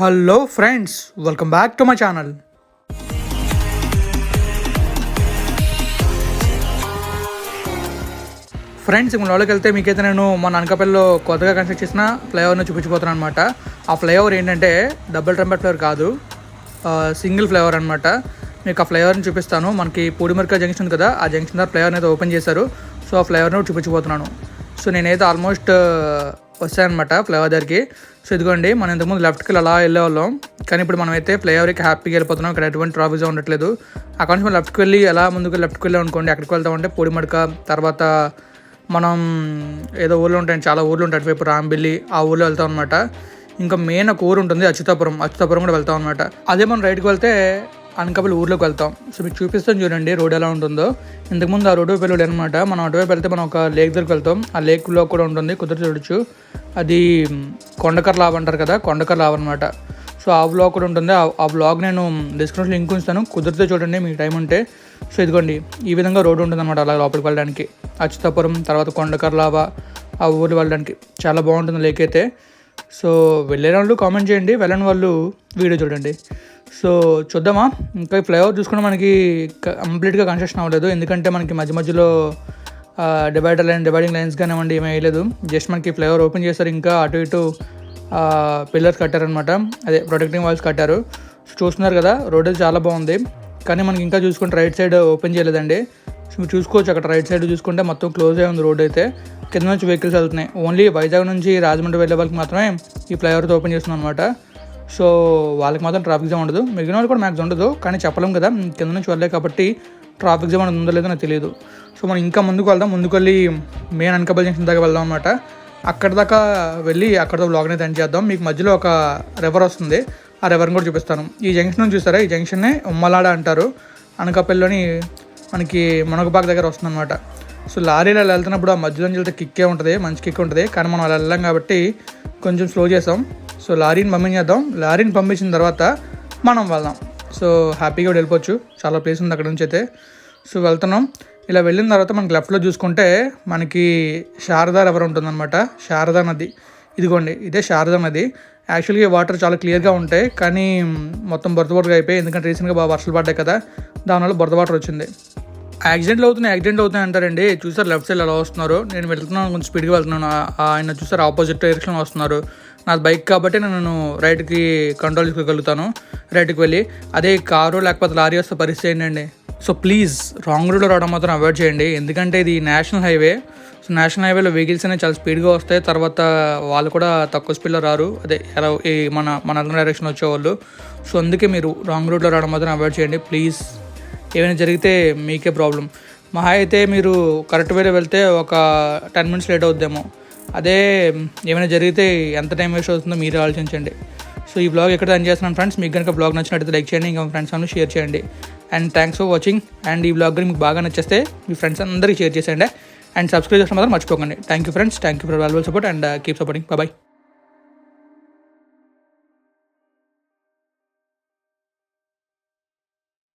Hello friends welcome back to my channel. Friends ఇప్పుడు లోపలికి వెళ్తే మీకైతే నేను మన అనకాపల్లిలో కొత్తగా కన్స్ట్రక్ట్ చేసిన ఫ్లైఓవర్ని చూపించిపోతున్నాను అనమాట ఆ ఫ్లైఓవర్ ఏంటంటే డబుల్ ట్రంపెట్ ఫ్లైవర్ కాదు సింగిల్ ఫ్లైఓవర్ అనమాట మీకు ఆ ఫ్లైఓవర్ని చూపిస్తాను. మనకి పూడిమరిక జంక్షన్ ఉంది కదా ఆ జంక్షన్ దగ్గర ఫ్లైఓవర్ అయితే ఓపెన్ చేశారు. సో ఆ ఫ్లైఓవర్ని చూపించిపోతున్నాను సో నేనైతే ఆల్మోస్ట్ వస్తాయన్నమాట ఫ్లైఓవర్ దగ్గరికి. సో ఇదిగోండి మనం ఇంతకుముందు లెఫ్ట్కి అలా వెళ్ళేవాళ్ళం కానీ ఇప్పుడు మనమైతే ఫ్లైఓవర్కి హ్యాపీగా వెళ్ళిపోతున్నాం. ఇక్కడ ఎటువంటి ట్రాఫిక్ ఉండట్లేదు. అక్కడ నుంచి మనం లెఫ్ట్కి వెళ్ళి ఎలా ముందుకు లెఫ్ట్కి వెళ్ళాం అనుకోండి ఎక్కడికి వెళ్తామంటే పొడిమడక తర్వాత మనం ఏదో ఊర్లో ఉంటాయి చాలా ఊర్లు ఉంటాయి అటువైపు రాంబిల్లి ఆ ఊర్లో వెళ్తాం అనమాట ఇంకా మెయిన్ ఒక ఊరు ఉంటుంది అచ్యుతాపురం. అచ్యుతాపురం కూడా వెళ్తాం అనమాట అదే మనం రైట్కి వెళ్తే అనకాపల్లి ఊర్లోకి వెళ్తాం. సో మీకు చూపిస్తాను చూడండి రోడ్ ఎలా ఉంటుందో. ఇంతకుముందు ఆ రోడ్డు వెళ్ళాడు అనమాట మనం అటువైపు వెళ్తే మనం ఒక లేక్ దగ్గరికి వెళ్తాం. ఆ లేక్లో కూడా ఉంటుంది. కుదిరి చూడొచ్చు. అది కొండకర్ లావ్ అంటారు కదా కొండకర్ లావ్ అనమాట సో ఆ బ్లాగ్ కూడా ఉంటుంది. ఆ బ్లాగ్ నేను డిస్క్రిప్షన్ లింక్ ఉంచుతాను. కుదిరితే చూడండి మీకు టైం ఉంటే. సో ఇదిగోండి ఈ విధంగా రోడ్డు ఉంటుంది అనమాట అలా లోపలికి వెళ్ళడానికి. అచ్యుతాపురం తర్వాత కొండకర్లావా ఆ ఊరు వెళ్ళడానికి. చాలా బాగుంటుంది లేక్ అయితే. సో వెళ్ళే వాళ్ళు కామెంట్ చేయండి. వెళ్ళని వాళ్ళు వీడియో చూడండి. సో చూద్దామా? ఇంకా ఫ్లైఓవర్ చూసుకుంటే మనకి కంప్లీట్గా కన్స్ట్రక్షన్ అవ్వలేదు. ఎందుకంటే మనకి మధ్య మధ్యలో డివైడర్ లైన్ డివైడింగ్ లైన్స్ కానివ్వండి ఏమీ వేయలేదు జస్ట్ మనకి ఫ్లైఓవర్ ఓపెన్ చేస్తారు ఇంకా అటు ఇటు పిల్లర్స్ కట్టారనమాట అదే ప్రొటెక్టింగ్ వాల్స్ కట్టారు. చూస్తున్నారు కదా రోడ్ చాలా బాగుంది. కానీ మనకి ఇంకా చూసుకుంటే రైట్ సైడ్ ఓపెన్ చేయలేదండి. మీరు చూసుకోవచ్చు అక్కడ రైట్ సైడ్ చూసుకుంటే మొత్తం క్లోజ్ అయి ఉంది రోడ్ అయితే. కింద నుంచి వెహికల్స్ వెళ్తున్నాయి. ఓన్లీ వైజాగ్ నుంచి రాజమండ్రి వెళ్ళే వాళ్ళకి మాత్రమే ఈ ఫ్లైఓవర్తో ఓపెన్ చేస్తున్నాం అనమాట సో వాళ్ళకి మాత్రం ట్రాఫిక్ జామ్ ఉండదు. మిగిలిన వాళ్ళు కూడా మ్యాక్స్ ఉండదు. కానీ చెప్పలేం కదా కింద నుంచి వెళ్ళే కాబట్టి ట్రాఫిక్ జామ్ అనేది ఉందో లేదో నాకు తెలియదు. సో మనం ఇంకా ముందుకు వెళ్దాం. ముందుకు వెళ్ళి మెయిన్ అనకాపల్లి జంక్షన్ దాకా వెళ్దాం అనమాట అక్కడ దాకా వెళ్ళి అక్కడతో అనేది ఎండ్ చేద్దాం. మీకు మధ్యలో ఒక రివర్ వస్తుంది. ఆ రివర్ని కూడా చూపిస్తాను. ఈ జంక్షన్ చూసారా ఈ జంక్షన్నే ఉమ్మలాడ అంటారు. అనకాపల్లిలోని మనకి మునగబాగ్ దగ్గర వస్తుంది అనమాట సో లారీలో వెళ్తున్నప్పుడు ఆ మధ్యలో వెళ్తే కిక్కే ఉంటుంది మంచి కిక్ ఉంటుంది. కానీ మనం అలా వెళ్ళాం కాబట్టి కొంచెం స్లో చేసాం. సో లారీని పంపించేద్దాం. లారీని పంపించిన తర్వాత మనం వెళ్దాం. సో హ్యాపీగా వెళ్ళిపోవచ్చు. చాలా ప్లేస్ ఉంది అక్కడ నుంచి అయితే. సో వెళ్తున్నాం. ఇలా వెళ్ళిన తర్వాత మనకి లెఫ్ట్లో చూసుకుంటే మనకి శారదా రివర్ ఉంటుందన్నమాట. శారదా నది. ఇదిగోండి ఇదే శారదా నది. యాక్చువల్గా వాటర్ చాలా క్లియర్గా ఉంటాయి. కానీ మొత్తం బొరత బురదగా అయిపోయి ఎందుకంటే రీసెంట్గా బాగా వర్షాలు పడ్డాయి కదా. దానివల్ల బురద వాటర్ వచ్చింది. యాక్సిడెంట్లు అవుతున్నాయి యాక్సిడెంట్ అవుతున్నాయి అంటారండి. చూసారు లెఫ్ట్ సైడ్ ఎలా వస్తున్నారు? నేను వెళ్తున్నాను కొంచెం స్పీడ్గా వెళ్తున్నాను. ఆయన చూసారు ఆపోజిట్ డైరెక్షన్లో వస్తున్నారు. నాది బైక్ కాబట్టి నేను రైట్కి కంట్రోల్ చేసుకోగలుగుతాను రైట్కి వెళ్ళి అదే కారు లేకపోతే లారీ వస్తే పరిస్థితి ఏంటండి? సో ప్లీజ్ రాంగ్ రూట్లో రావడం మాత్రం అవాయిడ్ చేయండి. ఎందుకంటే ఇది నేషనల్ హైవే సో నేషనల్ హైవేలో వెహికల్స్ అనేవి చాలా స్పీడ్గా వస్తాయి. తర్వాత వాళ్ళు కూడా తక్కువ స్పీడ్లో రారు. అదే ఎలా ఈ మన మన అర్థం డైరెక్షన్ వచ్చేవాళ్ళు. సో అందుకే మీరు రాంగ్ రూట్లో రావడం మాత్రం అవాయిడ్ చేయండి. ప్లీజ్ ఏమైనా జరిగితే మీకే ప్రాబ్లం. మహా అయితే మీరు కరెక్ట్ వేరే వెళ్తే ఒక టెన్ మినిట్స్ లేట్ అవుద్దేమో. అదే ఏమైనా జరిగితే ఎంత టైం వేస్ట్ అవుతుందో మీరు ఆలోచించండి. సో ఈ బ్లాగ్ ఎక్కడ రన్ చేస్తున్నాను ఫ్రెండ్స్ మీకు కనుక బ్లాగ్ నచ్చినట్టు లైక్ చేయండి ఇంకా ఫ్రెండ్స్ అందరూ షేర్ చేయండి. And thanks for watching and ఈ బ్లాగ్ మీకు బాగా నచ్చేస్తే మీ ఫ్రెండ్స్ అందరికీ షేర్ చేసేయండి. అండ్ సబ్స్క్రైబ్ చేసిన మాత్రం మర్చిపోకండి. Thank you friends thank you for valuable support and keep supporting bye